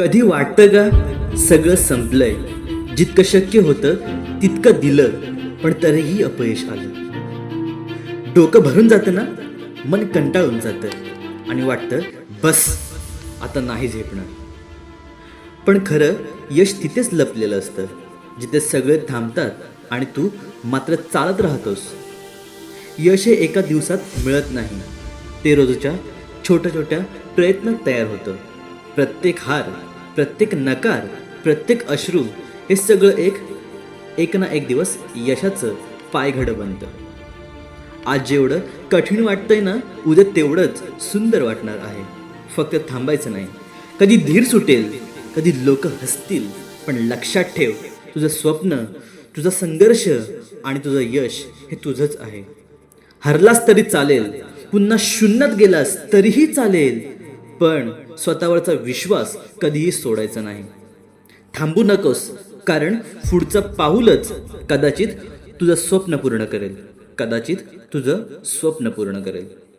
कधी वाटतं का? सगळं संपलंय. जितकं शक्य होतं तितकं दिलं. पण तरीही अपयश आलं. डोकं भरून जातं ना? मन कंटाळून जातं. आणि वाटतं बस आता नाही झेपणार. पण खरं यश तिथेच लपलेलं असतं. जिथे सगळे थांबतात आणि तू मात्र चालत राहतोस. यश हे एका दिवसात मिळत नाही. ते रोजच्या छोट्या छोट्या प्रयत्नात तयार होतं. प्रत्येक हार प्रत्येक नकार प्रत्येक अश्रू हे सगळं एक एक ना एक दिवस यशाचं पायघडं बनतं. आज जेवढं कठीण वाटतंय ना उद्या तेवढंच सुंदर वाटणार आहे. फक्त थांबायचं नाही. कधी धीर सुटेल कधी लोक हसतील पण लक्षात ठेव तुझं स्वप्न तुझा संघर्ष आणि तुझं यश हे तुझंच आहे. हरलास तरी चालेल पुन्हा शून्यात गेलास तरीही चालेल पण स्वतःवरचा विश्वास कधीही सोडायचा नाही. थांबू नकोस कारण पुढचं पाऊलच कदाचित तुझं स्वप्न पूर्ण करेल. कदाचित तुझं स्वप्न पूर्ण करेल.